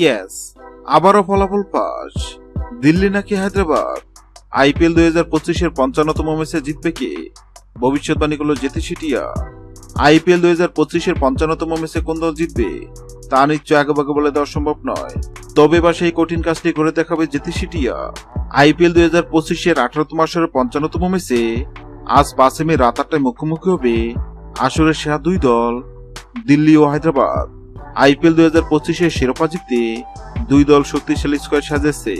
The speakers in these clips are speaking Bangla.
ইয়েস আবারও ফলাফল পাস। দিল্লি নাকি হায়দ্রাবাদ? আইপিএল দুই হাজার পঁচিশের পঞ্চান্নতম ম্যাচে জিতবে কে? ভবিষ্যৎবাণী করল জেতি সিটিয়া। আইপিএল দুই হাজার পঁচিশের পঞ্চান্নতম ম্যাচে কোন দল জিতবে? তা নিশ্চয় আগেভাগে বলে দেওয়া সম্ভব নয়। তবে বা সেই কঠিন কাজটি করে দেখাবে জেতি সিটিয়া। আইপিএল দুই হাজার পঁচিশের আঠারোতম আসরের পঞ্চান্নতম ম্যাচে আজ পাঁচে মে রাত আটটায় মুখোমুখি হবে আসরের সেরা দুই দল, দিল্লি ও হায়দ্রাবাদ। আইপিএল দুই হাজার পঁচিশের শিরোপা জিততে দুই দল শক্তিশালী স্কোয়ার সাজেছে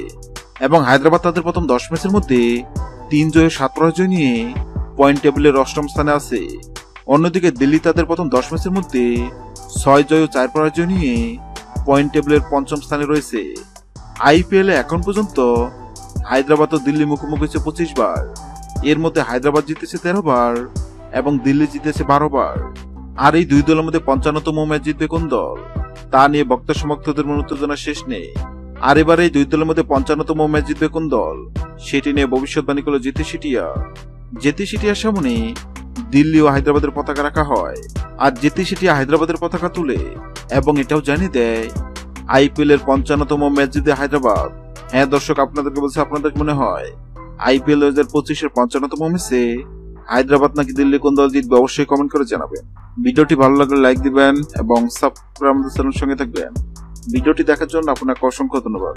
এবং হায়দ্রাবাদ তাদের প্রথম দশ ম্যাচের মধ্যে তিন জয়ে সাত পরাজয় নিয়ে পয়েন্ট টেবিলের অষ্টম স্থানে আছে। অন্যদিকে দিল্লি তাদের প্রথম দশ ম্যাচের মধ্যে ছয় জয় ও চার পরাজয় নিয়ে পয়েন্ট টেবিলের পঞ্চম স্থানে রয়েছে। আইপিএল এখন পর্যন্ত হায়দ্রাবাদ ও দিল্লি মুখোমুখি হয়েছে পঁচিশ বার। এর মধ্যে হায়দ্রাবাদ জিতেছে তেরো বার এবং দিল্লি জিতেছে বারো বার। আর এই দুই দলের মধ্যে পঞ্চান্নতম ম্যাচ জিতবে কোন দল? তা নিয়ে বক্তা সমর্থকদের মনে উত্তেজনা শেষ নেই। আর এবার এই দুই দলের মধ্যে পঞ্চান্নতম ম্যাচ জিতবে কোন দল? সেটি নিয়ে ভবিষ্যৎবাণী করল জেতি সিটিয়া। জেতি সিটিয়ার সামনে দিল্লি ও হায়দ্রাবাদের পতাকা রাখা হয়। আর জেতি সিটিয়া হায়দ্রাবাদের পতাকা তুলে এবং এটাও জানিয়ে দেয়, আইপিএল এর পঞ্চান্নতম ম্যাচ জিতে হায়দ্রাবাদ। হ্যাঁ দর্শক, আপনাদেরকে বলছে, আপনাদের মনে হয়? আইপিএল দু হাজার পঁচিশের পঞ্চান্নতম ম্যাচে হায়দ্রাবাদ নাকি দিল্লি কোন দল জিতবে অবশ্যই কমেন্ট করে জানাবেন। ভিডিওটি ভালো লাগলে লাইক দিবেন এবং সাবস্ক্রাইব আমাদের চ্যানেলের সঙ্গে থাকবেন। ভিডিওটি দেখার জন্য আপনাকে অসংখ্য ধন্যবাদ।